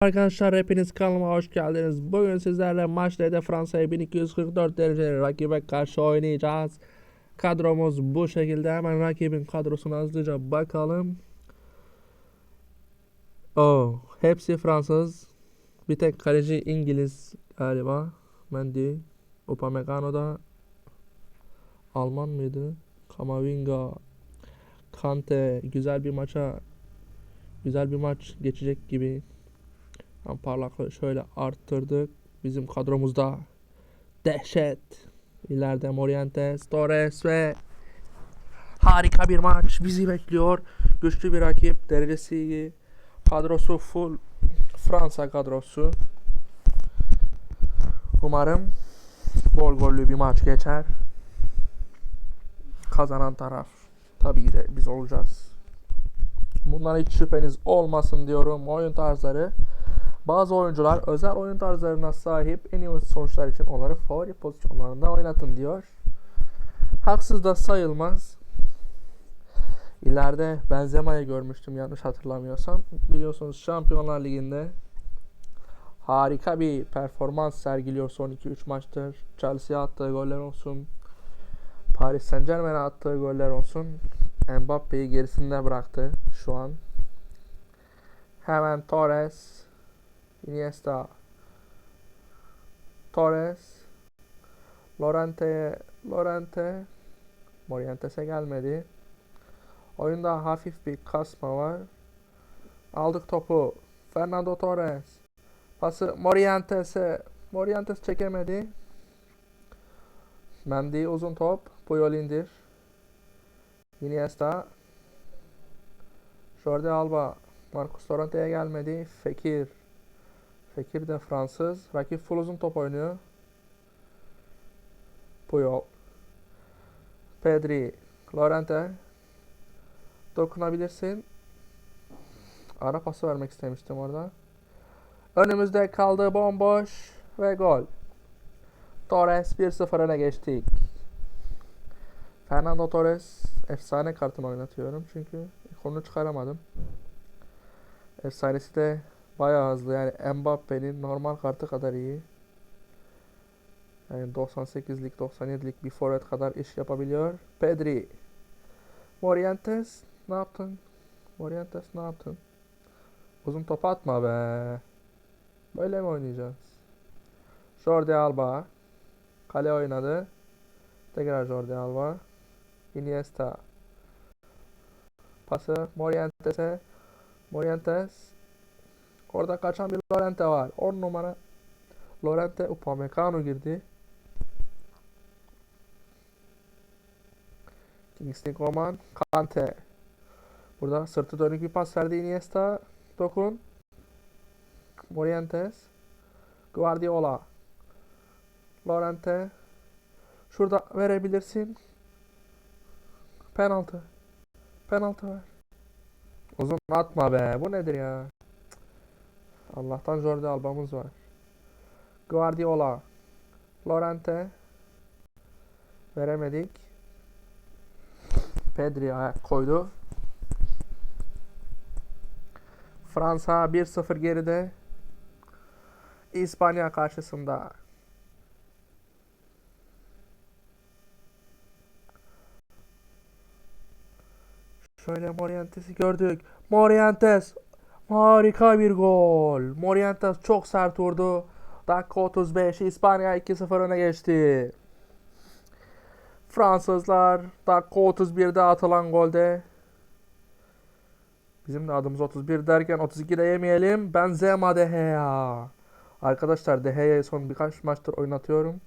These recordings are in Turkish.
Arkadaşlar hepiniz kanalıma hoş geldiniz. Bugün sizlerle maçlarda Fransa'ya 1244 dereceli rakibe karşı oynayacağız. Kadromuz bu şekilde. Hemen rakibin kadrosuna hızlıca bakalım. Oh, hepsi Fransız. Bir tek kaleci İngiliz galiba. Mendy. Upamecano da Alman mıydı? Kamavinga. Kante. Güzel bir maça güzel bir maç geçecek gibi. Tam parlaklığı şöyle arttırdık. Bizim kadromuzda dehşet. İleride Morientes, Torres ve harika bir maç bizi bekliyor. Güçlü bir rakip. Derecesi iyi. Kadrosu full. Fransa kadrosu. Umarım bol gollü bir maç geçer. Kazanan taraf tabii de biz olacağız. Bundan hiç şüpheniz olmasın diyorum. Oyun tarzları bazı oyuncular özel oyun tarzlarına sahip en iyi sonuçlar için onları favori pozisyonlarında oynatın diyor. Haksız da sayılmaz. İleride Benzema'yı görmüştüm yanlış hatırlamıyorsam. Biliyorsunuz Şampiyonlar Ligi'nde harika bir performans sergiliyor son 2-3 maçtır. Chelsea'ye attığı goller olsun. Paris Saint Germain'e attığı goller olsun. Mbappe'yi gerisinde bıraktı şu an. Hemen Torres, Iniesta, Torres, Lorente, Lorente, Morientes'e gelmedi. Oyunda hafif bir kasma var. Aldık topu. Fernando Torres. Pası Morientes'e. Morientes çekemedi. Mendy uzun top. Puyol indir. Iniesta. Jordi Alba. Marcus Llorente'ye gelmedi. Fekir. Fekir de Fransız. Rakip full uzun top oynuyor. Puyol. Pedri. Llorente. Dokunabilirsin. Ara pası vermek istemiştim orada. Önümüzde kaldı bomboş ve gol. Torres 1-0 öne geçtik. Fernando Torres efsane kartını oynatıyorum çünkü konu çıkaramadım. Efsanesi de bayağı hızlı yani Mbappe'nin normal kartı kadar iyi. Yani 98'lik 97'lik bir forvet kadar iş yapabiliyor. Pedri. Morientes ne yaptın? Morientes ne yaptın? Uzun top atma be. Böyle mi oynayacağız? Jordi Alba. Kale oynadı. Tekrar Jordi Alba. Iniesta. Pası Morientes'e. Morientes. Orada kaçan bir Lorente var. 10 numara. Lorente Upamecano girdi. Kingsley Coman. Kante. Burada sırtı dönük bir pas verdi Iniesta. Dokun. Morientes. Guardiola. Lorente. Şurada verebilirsin. Penaltı. Penaltı ver. Uzun atma be. Bu nedir ya? Allah'tan Jordi Alba'mız var. Guardiola. Lorente. Veremedik. Pedri ayak koydu. Fransa 1-0 geride. İspanya karşısında. Şöyle Morientes'i gördük. Morientes harika bir gol. Morientes çok sert vurdu. Dakika 35 İspanya 2-0 öne geçti. Fransızlar dakika 31'de atılan golde Bizim de adımız 31 derken 32 de yemeyelim. Benzema De Gea. Arkadaşlar De Gea'yı son birkaç maçtır oynatıyorum.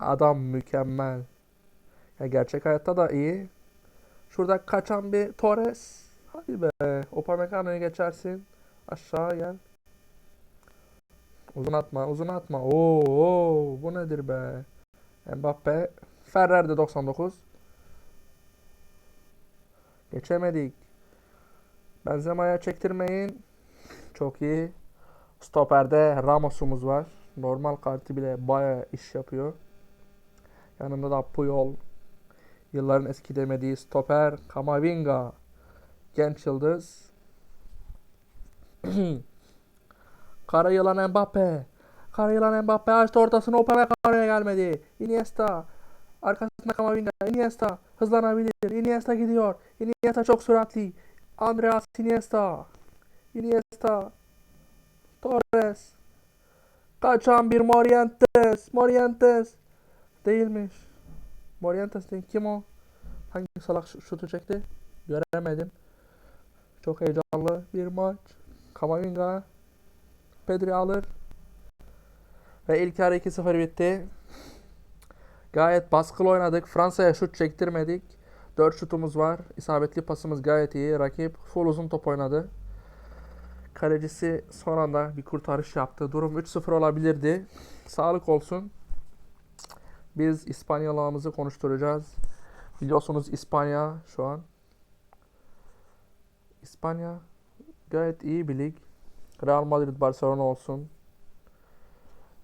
Adam mükemmel. Ya gerçek hayatta da iyi. Şurada kaçan bir Torres. Hadi be. Upamecano'yu geçersin. Aşağı gel. Uzun atma, uzun atma. Oo, oo, bu nedir be? Mbappe. Ferrer de 99. Geçemedik. Benzema'ya çektirmeyin. Çok iyi. Stoper'de Ramos'umuz var. Normal kartı bile bayağı iş yapıyor. Yanında da Puyol. Yılların eski demediği stoper Kamavinga. Genç yıldız. Kara yılan Mbappe. Kara yılan Mbappe açtı ortasını Upamecano oraya gelmedi. Iniesta. Arkasında Camavinga. Iniesta. Hızlanabilir. Iniesta gidiyor. Iniesta çok süratli. Andreas Iniesta. Iniesta. Torres. Kaçan bir Morientes. Morientes. Değilmiş. Morientes değil. Kim o? Hangi salak şutu çekti? Göremedim. Çok heyecanlı bir maç. Kamavinga. Pedri alır. Ve ilk yarı 2-0 bitti. Gayet baskılı oynadık. Fransa'ya şut çektirmedik. 4 şutumuz var. İsabetli pasımız gayet iyi. Rakip full uzun top oynadı. Kalecisi son anda bir kurtarış yaptı. Durum 3-0 olabilirdi. Sağlık olsun. Biz İspanyolağımızı konuşturacağız. Biliyorsunuz İspanya şu an. İspanya gayet iyi bir lig. Real Madrid, Barcelona olsun.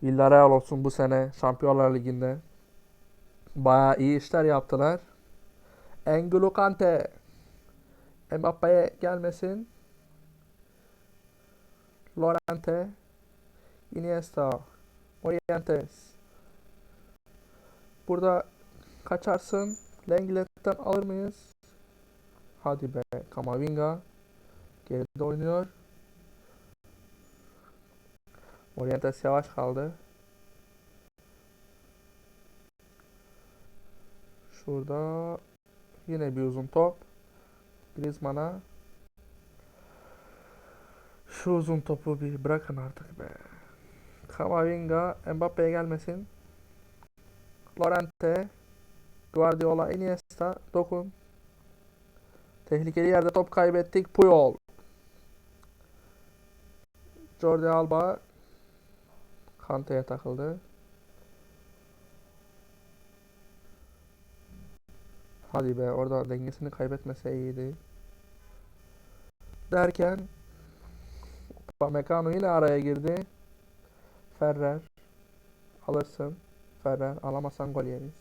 Villarreal olsun bu sene Şampiyonlar Ligi'nde. Bayağı iyi işler yaptılar. N'Golo Kante. Mbappe'ye gelmesin. Lorente. Iniesta. Morientes. Burada kaçarsın. Lenglet'ten alır mıyız? Hadi be. Kamavinga. Geride oynuyor. Morientes yavaş kaldı. Şurada yine bir uzun top. Griezmann'a. Şu uzun topu bir bırakın artık be. Kamavinga Mbappe'ye gelmesin. Lorente. Guardiola, Iniesta. Dokun. Tehlikeli yerde top kaybettik. Puyol. Jordi Alba. Kante'ye takıldı. Hadi be orada dengesini kaybetmese iyiydi. Derken Upamecano yine araya girdi. Ferrer alırsın. Ferrer alamazsan gol yeriz.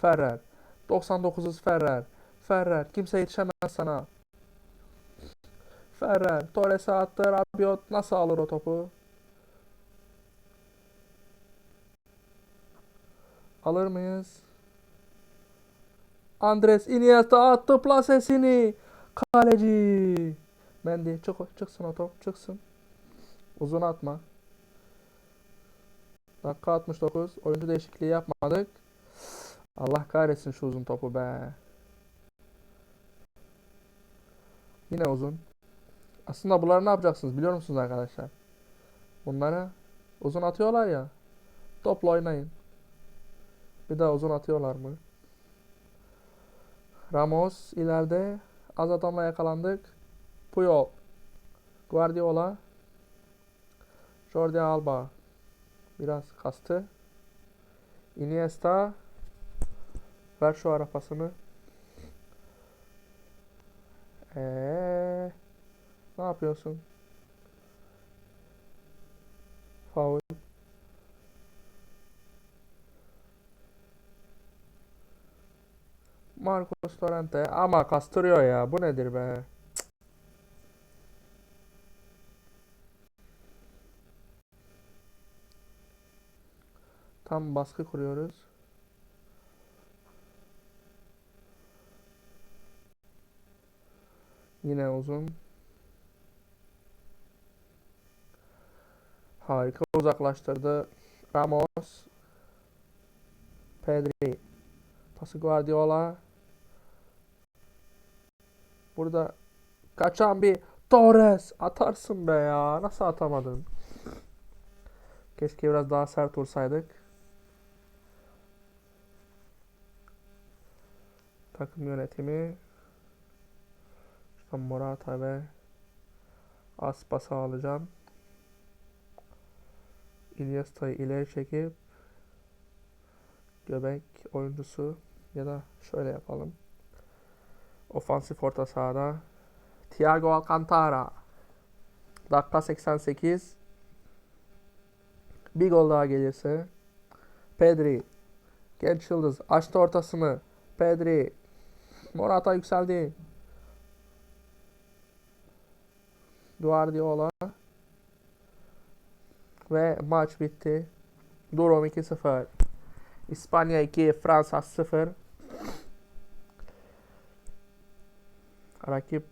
Ferrer 99'uz Ferrer. Ferrer kimse yetişemez sana. Ferrer Torres'e attı. Rabiot nasıl alır o topu? Alır mıyız? Andres Iniesta attı plasesini. Kaleci. Mendy çık çıksın o top çıksın. Uzun atma. Dakika 69. Oyuncu değişikliği yapmadık. Allah kahretsin şu uzun topu be. Yine uzun. Aslında bunları ne yapacaksınız biliyor musunuz arkadaşlar? Bunları uzun atıyorlar ya. Topla oynayın. Bir daha uzun atıyorlar mı? Ramos ileride. Az adamla yakalandık. Puyol. Guardiola. Jordi Alba. Biraz kastı. Iniesta. Ver şu ara pasını. Eee, ne yapıyorsun? Faul. Marcos Llorente ama kastırıyor ya. Bu nedir be? Tam baskı kuruyoruz. Yine uzun. Harika uzaklaştırdı. Ramos. Pedri. Pası Guardiola. Burada kaçan bir Torres. Atarsın be ya. Nasıl atamadın? Keşke biraz daha sert vursaydık. Takım yönetimi. Şuradan Morata ve Aspas'ı alacağım. Iniesta'yı ileri çekip göbek oyuncusu ya da şöyle yapalım. Ofansif orta sahada Thiago Alcantara. Dakika 88 bir gol daha gelirse Pedri. Genç yıldız açtı ortasını Pedri. Morata yükseldi. Guardiola Ve maç bitti. Durum 2-0. İspanya 2, Fransa 0. Rakip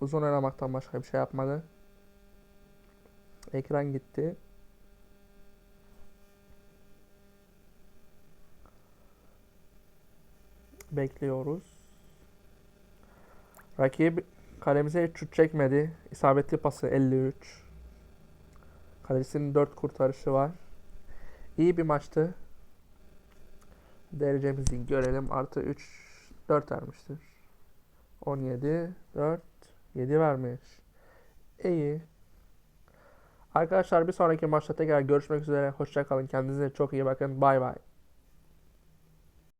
uzun oynamaktan başka bir şey yapmadı. Ekran gitti. Bekliyoruz. Rakip kalemize şut çekmedi. İsabetli pası 53. Kalesinin 4 kurtarışı var. İyi bir maçtı. Derecemizi görelim. Artı 3 4 vermiştir. 17 4 7 vermiş. İyi. Arkadaşlar bir sonraki maçta tekrar görüşmek üzere. Hoşça kalın. Kendinize çok iyi bakın. Bay bay.